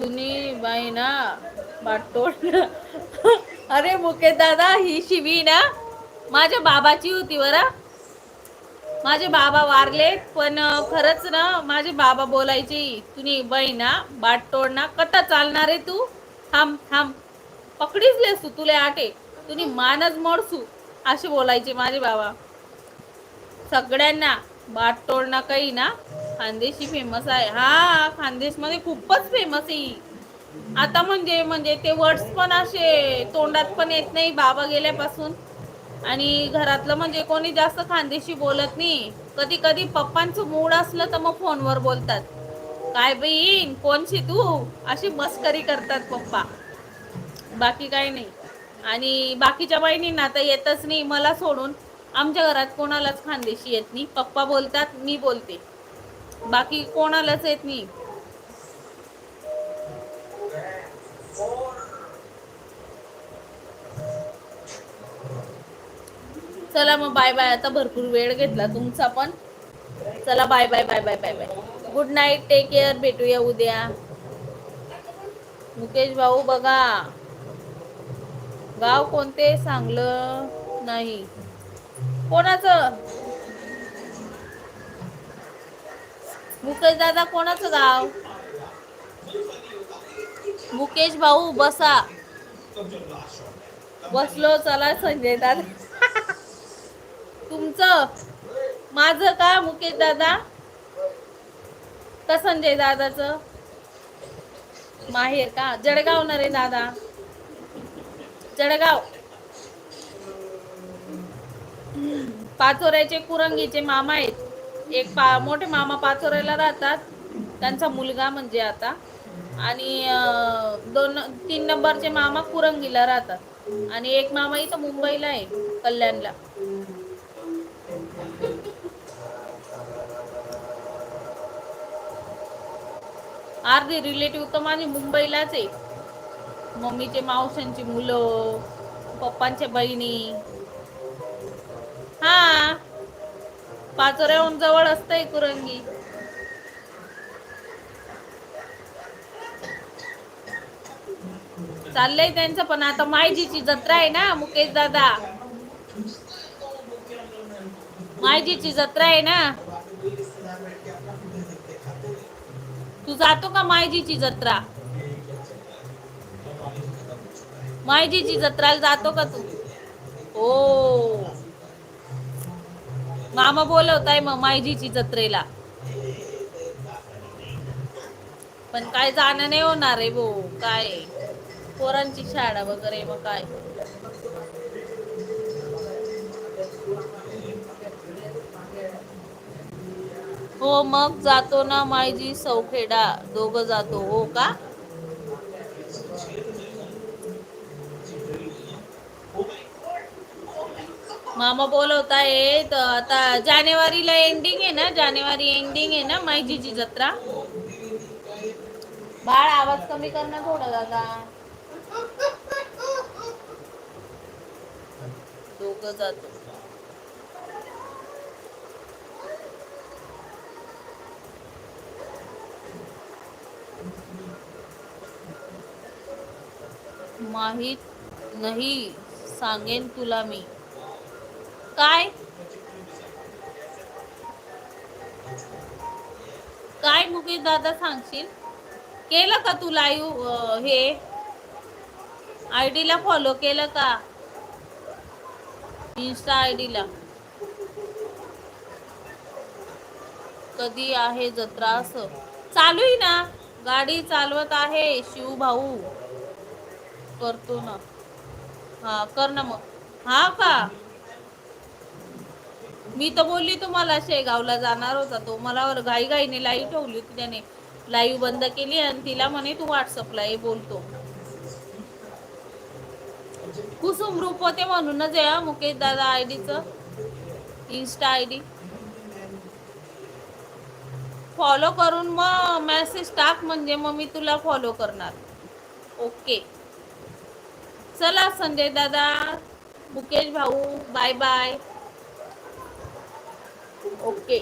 तुम्ही बाई ना बाटोड अरे मुकेश दादा ही शिवी ना माझ्या बाबाची होती बरं. माझे बाबा वारले पण खरंच ना माझे बाबा बोलायचे तुम्ही बाई ना बाट तोड ना कटा चालणार आहे तू? थांब थांब. पकडीच तू तुले आटे. तुम्ही मानच मोडसू असे बोलायचे माझे बाबा. सगळ्यांना बाट तोड ना काही ना खानदेशी फेमस आहे. हा खानदेशमध्ये खूपच फेमस आहे. आता म्हणजे म्हणजे ते वर्ड्स पण असे तोंडात पण येत नाही बाबा गेल्यापासून. आणि घरातलं म्हणजे कोणी जास्त खानदेशी बोलत नाही. कधी कधी पप्पांचं मूड असलं तर मग फोनवर बोलतात. काय बहीण कोणशी तू? अशी मस्करी करतात पप्पा. बाकी काही नाही. आणि बाकीच्या बहिणींना तर येतच नाही मला सोडून. आमच्या घरात कोणालाच खानदेशी येत नाही. पप्पा बोलतात मी बोलते. बाकी कोणालाच येत नाही. चला मग बाय बाय आता भरपूर वेळ घेतला तुमचा पण. चला bye bye bye bye bye bye. Good night take care भेटूया उद्या. मुकेश भाऊ बघा. गाव कोणते? सांगलं नाही. कोणाचं? मुकेश दादा कोणाचं गाव? मुकेश भाऊ बसा. बसलो चला संजय दादा. तुमचं? माझं का मुकेश दादा? का संजय दादाचं? माहेर का? जळगाव ना रे दादा. जळगाव. पाचोऱ्याचे कुरंगीचे मामा आहेत. एक पा मोठे मामा पाचोऱ्याला राहतात. त्यांचा मुलगा म्हणजे आता. आणि दोन तीन नंबरचे मामा कुरंगीला राहतात. आणि एक मामा इथं मुंबईला आहे कल्याणला. अर्धे रिलेटिव्ह तर माझे मुंबईलाच आहे. मम्मीचे मावशांची मुलं पप्पांच्या बहिणी. हा. पाचोऱ्याहून जवळ असतंय कुरंगी. चाललंय त्यांचं पण आता मायजीची जत्रा आहे ना मुकेश दादा. मायजीची जत्रा आहे ना. तू जातो का मायजीची जत्रा? मायजीची जत्रा जातो का तू? हो. मामा बोलवताय मग मायजीची जत्रेला. पण काय जाणं नाही होणार आहे भाऊ काय पोरांची शाळा वगैरे मग काय? हो मग जातो ना मायजी सौखेडा दोघं जातो हो का? मामा बोलवत तर आता जानेवारीला एंडिंग आहे ना जानेवारी एंडिंग आहे ना माहितीची जत्रा? बाळ आवाज कमी कर ना थोडा दादा. दोघ जातो. माहीत नाही सांगेन तुला मी. काय? काय मुकेश दादा सांगशील? केलं का तू लाईव्ह हे? आय ला फॉलो केलं का? इन्स्टा आय ला. कधी आहे जत्रा असं? चालू आहे ना? गाडी चालवत आहे शिव भाऊ. करतो ना. हा कर ना मग. हा का? मी तर बोलली तुम्हाला शेगावला जाणार होता तो. मला वर घाई घाईने लाईव्ह ठेवली होती त्याने. लाईव्ह बंद केली आणि तिला म्हणे तू व्हॉट्सअपला हे बोलतो. कुसुम रूप होते म्हणूनच आहे मुकेश दादा I डीच. Insta I D. Follow करून मग मेसेज टाक म्हणजे मग मी तुला फॉलो करणार. ओके चला संजय दादा मुकेश भाऊ बाय बाय ओके